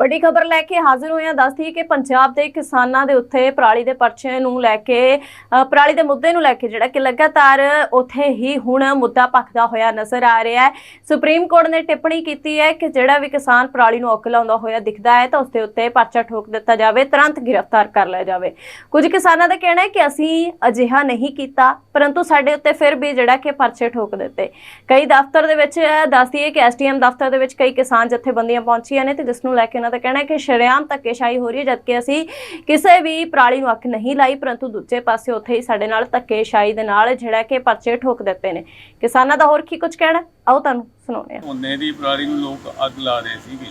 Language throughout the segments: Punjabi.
ਵੱਡੀ ਖਬਰ ਲੈ ਕੇ ਹਾਜ਼ਰ ਹੋਇਆ ਦੱਸਦੀ ਕਿ ਪੰਜਾਬ ਦੇ ਕਿਸਾਨਾਂ ਦੇ ਉੱਤੇ ਪਰਾਲੀ ਦੇ ਪਰਚੇ ਨੂੰ ਲੈ ਕੇ ਪਰਾਲੀ ਦੇ ਮੁੱਦੇ ਨੂੰ ਲੈ ਕੇ ਜਿਹੜਾ ਕਿ ਲਗਾਤਾਰ ਉੱਥੇ ਹੀ ਹੁਣ ਮੁੱਦਾ ਭਖਦਾ ਹੋਇਆ ਨਜ਼ਰ ਆ ਰਿਹਾ ਹੈ। ਸੁਪਰੀਮ ਕੋਰਟ ਨੇ ਟਿੱਪਣੀ ਕੀਤੀ ਹੈ ਕਿ ਜਿਹੜਾ ਵੀ ਕਿਸਾਨ ਪਰਾਲੀ ਨੂੰ ਅੱਗ ਲਾਉਂਦਾ ਹੋਇਆ ਦਿਖਦਾ ਹੈ ਤਾਂ ਉਸ ਦੇ ਉੱਤੇ ਪਰਚਾ ਠੋਕ ਦਿੱਤਾ ਜਾਵੇ, ਤੁਰੰਤ ਗ੍ਰਿਫਤਾਰ ਕਰ ਲਿਆ ਜਾਵੇ। ਕੁਝ ਕਿਸਾਨਾਂ ਦਾ ਕਹਿਣਾ ਹੈ ਕਿ ਅਸੀਂ ਅਜਿਹਾ ਨਹੀਂ ਕੀਤਾ, ਪਰੰਤੂ ਸਾਡੇ ਉੱਤੇ ਫਿਰ ਵੀ ਜਿਹੜਾ ਕਿ ਪਰਚੇ ਠੋਕ ਦਿੱਤੇ। ਕਈ ਦਫ਼ਤਰ ਦੇ ਵਿੱਚ ਦੱਸਦੀ ਹੈ ਕਿ ਐਸਟੀਐਮ ਦਫ਼ਤਰ ਦੇ ਵਿੱਚ ਕਈ ਕਿਸਾਨ ਜਥੇਬੰਦੀਆਂ ਪਹੁੰਚੀਆਂ ਨੇ ਤੇ ਜਿਸ ਨੂੰ ਲੈ ਕੇ ਉਹਨਾਂ ਦਾ ਕਹਿਣਾ ਹੈ ਕਿ ਸ਼ਰੇਆਮ ਧੱਕੇਸ਼ਾਹੀ ਹੋ ਰਹੀ ਹੈ, ਜਦਕਿ ਅਸੀਂ ਕਿਸੇ ਵੀ ਪਰਾਲੀ ਨੂੰ ਅੱਖ ਨਹੀਂ ਲਾਈ, ਪਰੰਤੂ ਦੂਜੇ ਪਾਸੇ ਉੱਥੇ ਹੀ ਸਾਡੇ ਨਾਲ ਧੱਕੇਸ਼ਾਹੀ ਦੇ ਨਾਲ ਜਿਹੜਾ ਕਿ ਪਰਚੇ ਠੋਕ ਦਿੱਤੇ ਨੇ। ਕਿਸਾਨਾਂ ਦਾ ਹੋਰ ਕੀ ਕੁਝ ਕਹਿਣਾ ਆਓ ਤੁਹਾਨੂੰ ਸੁਣਾਉਂਦੇ ਹਾਂ। ਝੋਨੇ ਦੀ ਪਰਾਲੀ ਨੂੰ ਲੋਕ ਅੱਗ ਲਾ ਰਹੇ ਸੀਗੇ।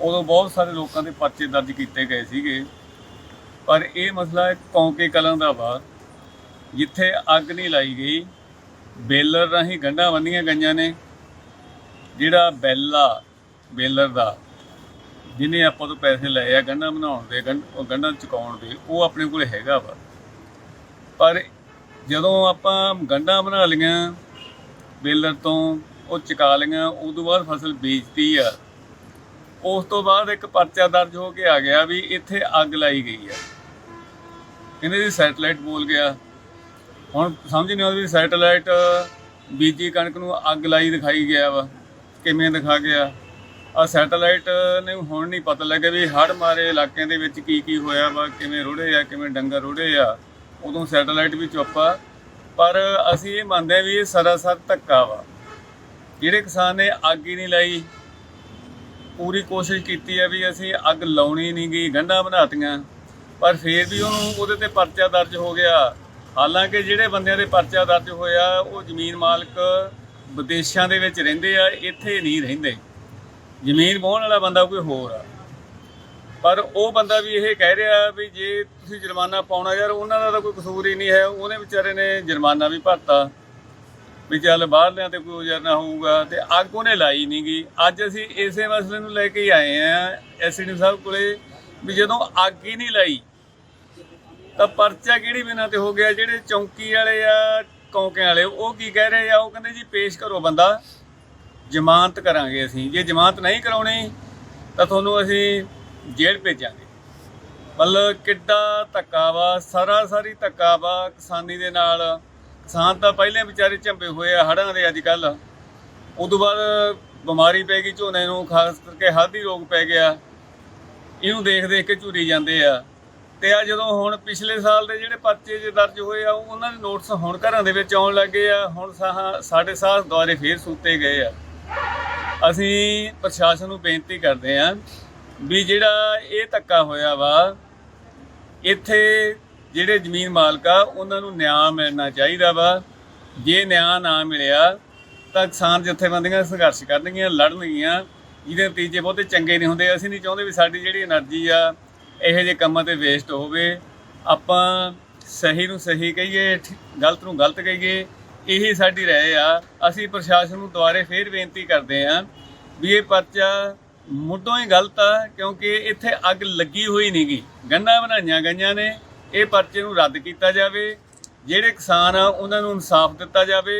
ਉਦੋਂ ਬਹੁਤ ਸਾਰੇ ਲੋਕਾਂ ਦੇ ਪਰਚੇ ਦਰਜ ਕੀਤੇ ਗਏ ਸੀਗੇ। ਪਰ ਇਹ ਮਸਲਾ ਕੌਂਕੇ ਕਲਾਂ ਦਾ ਵਾ, ਜਿੱਥੇ ਅੱਗ ਨਹੀਂ ਲਾਈ ਗਈ। ਬੇਲਰ ਰਾਹੀਂ ਗੰਢਾਂ ਬੰਨੀਆਂ ਗਈਆਂ ਨੇ। ਜਿਹੜਾ ਬੈਲਾ, ਬੇਲਰ ਦਾ ਜਿਹਨੇ ਆਪਾਂ ਤੋਂ ਪੈਸੇ ਲਏ ਆ ਗੰਢਾਂ ਬਣਾਉਣ ਦੇ, ਗੰਢ- ਉਹ ਗੰਢਾਂ ਚੁਕਾਉਣ ਦੇ, ਉਹ ਆਪਣੇ ਕੋਲ ਹੈਗਾ ਵਾ। ਪਰ ਜਦੋਂ ਆਪਾਂ ਗੰਢਾਂ ਬਣਾ ਲਈਆਂ, ਬੇਲਰ ਤੋਂ ਉਹ ਚੁਕਾ ਲਈਆਂ, ਉਦੋਂ ਬਾਅਦ ਫਸਲ ਬੀਜਤੀ ਆ। ਉਸ ਤੋਂ ਬਾਅਦ ਇੱਕ ਪਰਚਾ ਦਰਜ ਹੋ ਕੇ ਆ ਗਿਆ ਵੀ ਇੱਥੇ ਅੱਗ ਲਾਈ ਗਈ ਆ। ਇਹਨੇ ਦੀ ਸੈਟਲਾਈਟ ਬੋਲ ਗਿਆ। ਹੁਣ ਸਮਝ ਨਹੀਂ ਆਉਂਦੀ ਵੀ ਸੈਟਲਾਈਟ ਬੀਜੀ ਕਣਕ ਨੂੰ ਅੱਗ ਲਾਈ ਦਿਖਾਈ ਗਿਆ ਵਾ, ਕਿਵੇਂ ਦਿਖਾ ਗਿਆ। ਆ ਸੈਟੇਲਾਈਟ ਨੇ ਹੁਣ ਨਹੀਂ ਪਤਾ ਲੱਗਿਆ ਵੀ ਹੜ੍ਹ ਮਾਰੇ ਇਲਾਕਿਆਂ ਦੇ ਵਿੱਚ ਕੀ ਕੀ ਹੋਇਆ ਵਾ, ਕਿਵੇਂ ਰੁੜੇ ਆ, ਕਿਵੇਂ ਡੰਗਰ ਰੁੜੇ ਆ, ਉਦੋਂ ਸੈਟੇਲਾਈਟ ਵੀ ਚੁੱਪ ਆ। ਪਰ ਅਸੀਂ ਇਹ ਮੰਨਦੇ ਆ ਵੀ ਇਹ ਸਰਾਸਰ ਧੱਕਾ ਵਾ। ਜਿਹੜੇ ਕਿਸਾਨ ਨੇ ਅੱਗ ਹੀ ਨਹੀਂ ਲਾਈ, ਪੂਰੀ ਕੋਸ਼ਿਸ਼ ਕੀਤੀ ਹੈ ਵੀ ਅਸੀਂ ਅੱਗ ਲਾਉਣੀ ਨਹੀਂ ਗਈ, ਗੰਢਾਂ ਬਣਾਤੀਆਂ, ਪਰ ਫੇਰ ਵੀ ਉਹਨੂੰ ਉਹਦੇ ਤੇ ਪਰਚਾ ਦਰਜ ਹੋ ਗਿਆ। ਹਾਲਾਂਕਿ ਜਿਹੜੇ ਬੰਦਿਆਂ ਦੇ ਪਰਚਾ ਦਰਜ ਹੋਇਆ, ਉਹ ਜ਼ਮੀਨ ਮਾਲਕ ਵਿਦੇਸ਼ਾਂ ਦੇ ਵਿੱਚ ਰਹਿੰਦੇ ਆ, ਇੱਥੇ ਨਹੀਂ ਰਹਿੰਦੇ। ਜ਼ਮੀਨ ਵਾਹੁਣ ਵਾਲਾ ਬੰਦਾ ਕੋਈ ਹੋਰ ਆ। ਪਰ ਉਹ ਬੰਦਾ ਵੀ ਇਹ ਕਹਿ ਰਿਹਾ ਵੀ ਜੇ ਤੁਸੀਂ ਜੁਰਮਾਨਾ ਪਾਉਣਾ ਯਾਰ, ਉਹਨਾਂ ਦਾ ਤਾਂ ਕੋਈ ਕਸੂਰ ਹੀ ਨਹੀਂ ਹੈ। ਉਹਨੇ ਵਿਚਾਰੇ ਨੇ ਜੁਰਮਾਨਾ ਵੀ ਭਰਤਾ। ਵੀ ਚੱਲ ਬਾਹਰਲਿਆਂ ਤੇ ਕੋਈ ਉਜਰਨਾ ਹੋਊਗਾ ਤੇ ਅੱਗ ਉਹਨੇ ਲਾਈ ਨਹੀਂ ਗਈ ਅੱਜ ਅਸੀਂ ਇਸੇ ਮਸਲੇ ਨੂੰ ਲੈ ਕੇ ਹੀ ਆਏ ਆ ਐਸਡੀ ਸਾਹਿਬ ਕੋਲੇ, ਵੀ ਜਦੋਂ ਅੱਗ ਹੀ ਨਹੀਂ ਲਾਈ, ਤਾਂ ਪਰਚਾ ਕਿਹੜੀ ਬਿਨਾਂ ਤੇ ਹੋ ਗਿਆ? ਜਿਹੜੇ ਚੌਂਕੀ ਵਾਲੇ ਆ, ਕੌਂਕਿਆਂ ਵਾਲੇ, ਉਹ ਕੀ ਕਹਿ ਰਹੇ ਆ? ਉਹ ਕਹਿੰਦੇ ਜੀ, ਪੇਸ਼ ਕਰੋ ਬੰਦਾ। ਜ਼ਮਾਨਤ ਕਰਾਂਗੇ ਅਸੀਂ। ਜੇ ਜ਼ਮਾਨਤ ਨਹੀਂ ਕਰਾਉਣੀ, ਤਾਂ ਤੁਹਾਨੂੰ ਅਸੀਂ ਜੇਲ੍ਹ ਭੇਜਾਂਗੇ। ਮਤਲਬ ਕਿੱਡਾ ਧੱਕਾ ਵਾ, ਸਾਰਾ ਸਾਰੀ ਧੱਕਾ ਵਾ ਕਿਸਾਨੀ ਦੇ ਨਾਲ। ਕਿਸਾਨ ਤਾਂ ਪਹਿਲੇ ਵਿਚਾਰੇ ਝੰਬੇ ਹੋਏ ਆ ਹੜ੍ਹਾਂ ਦੇ ਅੱਜ ਕੱਲ ਉਦੋਂ ਬਾਅਦ ਬਿਮਾਰੀ ਪੈ ਗਈ ਝੋਨੇ ਨੂੰ, ਖਾਸ ਕਰਕੇ ਹਲਦੀ ਰੋਗ ਪੈ ਗਿਆ। ਇਹਨੂੰ ਦੇਖ ਦੇਖ ਕੇ ਝੂਰੀ ਜਾਂਦੇ ਆ। ਤੇ ਆ ਜਦੋਂ ਹੁਣ ਪਿਛਲੇ ਸਾਲ ਦੇ ਜਿਹੜੇ ਪਰਚੇ ਜੇ ਦਰਜ ਹੋਏ ਆ, ਉਹਨਾਂ ਦੇ ਨੋਟਸ ਹੁਣ ਘਰਾਂ ਦੇ ਵਿੱਚ ਆਉਣ ਲੱਗੇ ਆ। ਹੁਣ ਸਾਹ ਸਾਡੇ ਸਾਹ ਦੁਆਰੇ ਫੇਰ ਸੁੱਤੇ ਗਏ ਆ। ਅਸੀਂ ਪ੍ਰਸ਼ਾਸਨ ਨੂੰ ਬੇਨਤੀ ਕਰਦੇ ਆਂ ਵੀ ਜਿਹੜਾ ਇਹ ਧੱਕਾ ਹੋਇਆ ਵਾ, ਇੱਥੇ ਜਿਹੜੇ ਜ਼ਮੀਨ ਮਾਲਕ ਆ, ਉਹਨਾਂ ਨੂੰ ਨਿਆਂ ਮਿਲਣਾ ਚਾਹੀਦਾ ਵਾ। ਜੇ ਨਿਆਂ ਨਾ ਮਿਲਿਆ, ਤਾਂ ਕਿਸਾਨ ਜਥੇਬੰਦੀਆਂ ਸੰਘਰਸ਼ ਕਰਨਗੀਆਂ, ਲੜਨਗੀਆਂ। ਜਿਹਦੇ ਨਤੀਜੇ ਬਹੁਤੇ ਚੰਗੇ ਨਹੀਂ ਹੁੰਦੇ। ਅਸੀਂ ਨਹੀਂ ਚਾਹੁੰਦੇ ਵੀ ਸਾਡੀ ਜਿਹੜੀ એનર્ਜੀ ਆ, ਇਹੋ ਜਿਹੇ ਕੰਮਾਂ ਤੇ ਵੇਸਟ ਹੋਵੇ। ਆਪਾਂ ਸਹੀ ਨੂੰ ਸਹੀ ਕਹੀਏ ਗਲਤ ਨੂੰ ਗਲਤ ਕਹੀਏ। ਇਹੀ ਸਾਡੀ ਰਾਏ ਆ। ਅਸੀਂ ਪ੍ਰਸ਼ਾਸਨ ਨੂੰ ਦੁਆਰੇ ਫੇਰ ਬੇਨਤੀ ਕਰਦੇ ਆ ਵੀ ਇਹ ਪਰਚਾ ਮੁੱਢੋਂ ਹੀ ਗਲਤ ਆ, ਕਿਉਂਕਿ ਇੱਥੇ ਅੱਗ ਲੱਗੀ ਹੋਈ ਨਹੀਂਗੀ ਗੰਢਾਂ ਬਣਾਈਆਂ ਗਈਆਂ ਨੇ। ਇਹ ਪਰਚੇ ਨੂੰ ਰੱਦ ਕੀਤਾ ਜਾਵੇ। ਜਿਹੜੇ ਕਿਸਾਨ ਆ, ਉਹਨਾਂ ਨੂੰ ਇਨਸਾਫ ਦਿੱਤਾ ਜਾਵੇ।